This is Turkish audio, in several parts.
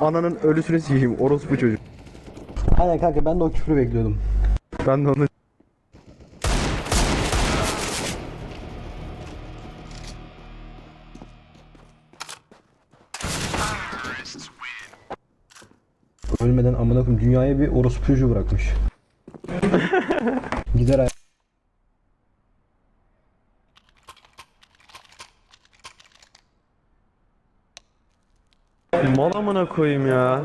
Ananın ölüsünü sikeyim orospu çocuk. Aynen kanka ben de o küfrü bekliyordum. Ben de onu Ölmeden amına koyayım dünyaya bir orospu çocuğu bırakmış. Gider ay- mal amına koyayım ya.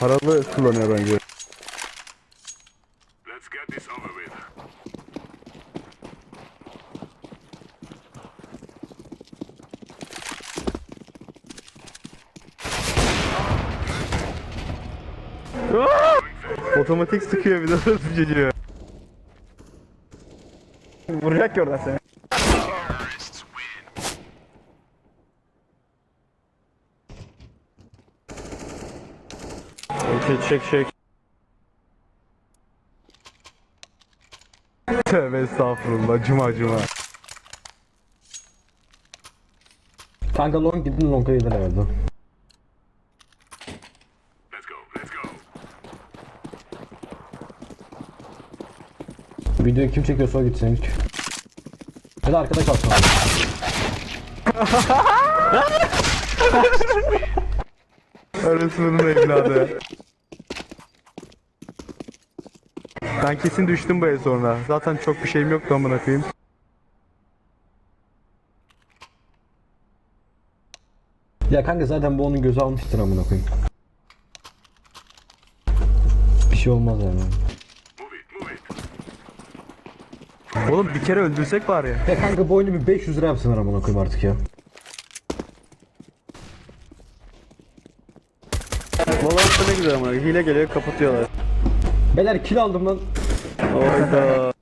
Paralı kullanıyor bence. Let's get this over with. Otomatik sıkıyor bir de çocuğu. Vuracak ki oradan seni. Okey çek çek. Tövbe estağfurullah cuma cuma. Kanka long gittin long'a gider herhalde. Let's go, let's go. Videoyu kim çekiyorsa o gitsin ilk. Ya da arkada kalsın. Arasının evladı. Ben kesin düştüm bu el sonra. Zaten çok bir şeyim yoktu amına koyayım. Ya kanka zaten bu onun gözü almıştır amına koyayım. Bir şey olmaz yani. Oğlum bir kere öldürsek var ya. Ya kanka bu oyunu bir 500 lira yapsınlar amına koyayım artık ya. Valorant'ta ne güzel ama hile geliyor kapatıyorlar. Beyler kill aldım lan. Oyda.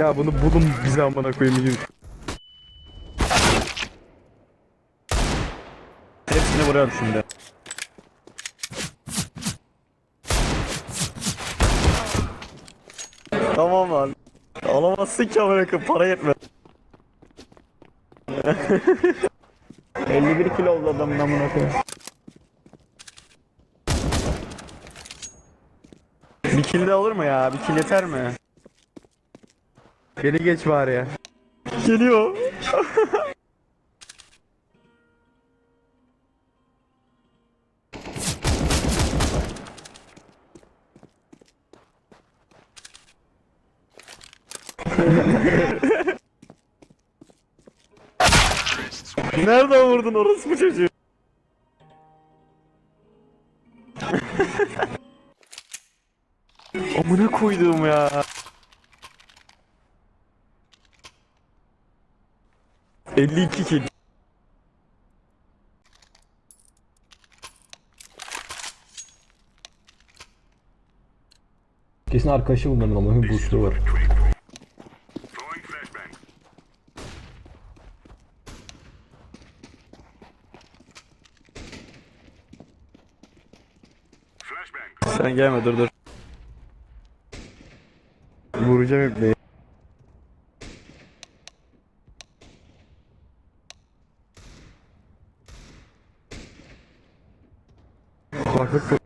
Ya bunu bulun bize amına koyayım. Hepsini vuruyorum şimdi. Tamam lan. Alamazsın ki amına koyayım para yetmez. 51 kilo oldu adamın amına koyayım. Bir kill de olur mu ya? Bir kill yeter mi? Beni geç bari ya. Geliyor. Nereden vurdun orası bu çocuğu? Amına koyduğum ya. Elli iki kill. Kesin arkadaşı bunların koyayım boost'u var. Sen gelme dur dur. Vuracağım ipneyi. Kulaklık.